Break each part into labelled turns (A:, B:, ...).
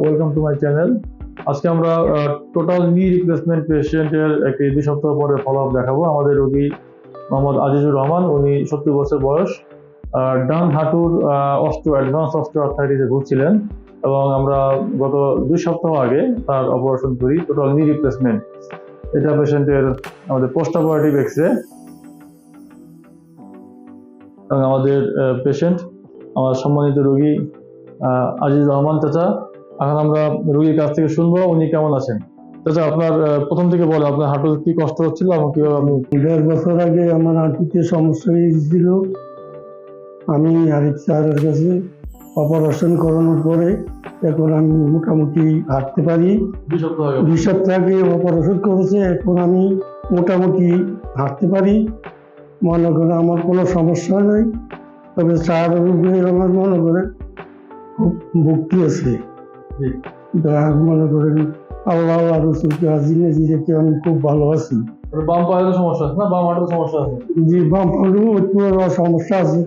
A: Welcome to my channel আজকে আমরা total নি রিপ্লেসমেন্ট পেশেন্টের একটি দুই সপ্তাহ পরে ফলো আপ দেখাবো। আমাদের রোগী মোহাম্মদ আজিজুর রহমান, উনি সত্তর বছর বয়স। ডান হাঁটুর অস্ট্রো অ্যাডভান্স অস্ট্রো আর্থাইটিসে ভুগছিলেন এবং আমরা গত দুই সপ্তাহ আগে তার অপারেশন করি টোটাল নি রিপ্লেসমেন্ট এটা পেশেন্টের আমাদের পোস্ট অপারেটিভ এক্স রে এবং আমাদের পেশেন্ট আমার সম্মানিত রোগী আজিজ রহমান চাচা। এখন আমরা রুগীর কাছ থেকে শুনব উনি কেমন আছেন? চাচা আপনার প্রথম থেকে বলেন আপনার হাঁটুর কি কষ্ট হচ্ছিল এবং কীভাবে আপনি
B: দেড় বছর আগে আমার হাঁটুতে সমস্যা হয়েছিল। আমি আরিফ স্যারের কাছে অপারেশন করানোর পরে এখন আমি মোটামুটি হাঁটতে পারি।
A: দুই সপ্তাহ আগে।
B: অপারেশন করেছে এখন আমি মোটামুটি হাঁটতে পারি। মনে করে আমার কোনো সমস্যা নেই তবে স্যার আমার মনে করে খুব ভক্তি আছে। মনে করেন আল্লাহ আমি খুব ভালো আছি
A: বাম পায়ে তো সমস্যা আছে না? বাম হাঁটুর সমস্যা আছে?
B: যে বাম একটু সমস্যা আছে।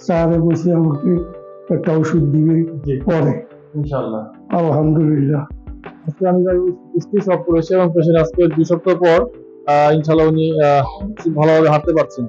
B: স্যারে বসে আমাকে একটা ওষুধ দিবে
A: জি।
B: পরে।
A: ইনশাআল্লাহ।
B: আলহামদুলিল্লাহ।
A: আজকে আমি স্টিচ অফ করেছি এবং পেশেন্ট আজকে দুই সপ্তাহ পর আহ, ইনশাআল্লাহ উনি ভালোভাবে হাঁটতে পারছেন।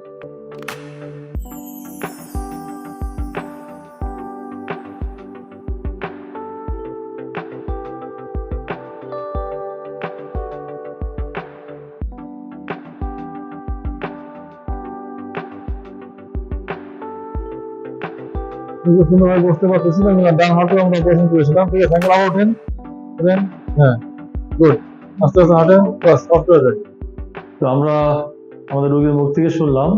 A: সুন্দরভাবে বসতে ডান আমরা করেছিলাম। ঠিক আছে আবার ওঠেন। ওঠেন। হ্যাঁ গুড আস্তে আস্তে হাঁটেন তো আমরা আমাদের রোগীর মুখ থেকে শুনলাম।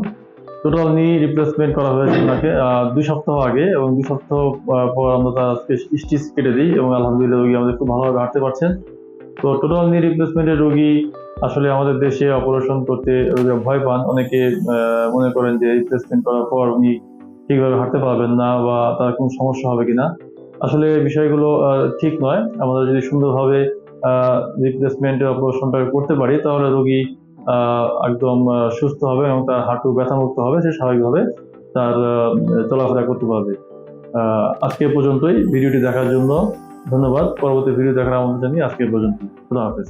A: টোটাল নি রিপ্লেসমেন্ট করা হয়েছে ওনাকে দুই সপ্তাহ আগে এবং দুই সপ্তাহ পর আমরা তার স্টিচ কেটে দিই এবং আলহামদুলিল্লাহ রোগী আমাদের খুব ভালোভাবে হাঁটতে পারছেন। তো টোটাল নি রিপ্লেসমেন্টের রোগী আসলে আমাদের দেশে অপারেশন করতে রোগীরা ভয় পান। অনেকে মনে করেন যে রিপ্লেসমেন্ট করার পর উনি ঠিকভাবে হাঁটতে পারবেন না বা তার কোনো সমস্যা হবে কিনা। আসলে বিষয়গুলো ঠিক নয়। আমরা যদি সুন্দরভাবে রিপ্লেসমেন্টের অপারেশনটা করতে পারি, তাহলে রোগী একদম সুস্থ হবে এবং তার হাঁটু ব্যথামুক্ত হবে, সে স্বাভাবিকভাবে তার চলাফেরা করতে পারবে। আজকে পর্যন্তই। ভিডিওটি দেখার জন্য ধন্যবাদ। পরবর্তী ভিডিও দেখার আমন্ত্রণ জানিয়ে আজকে পর্যন্ত খুদা হাফেজ।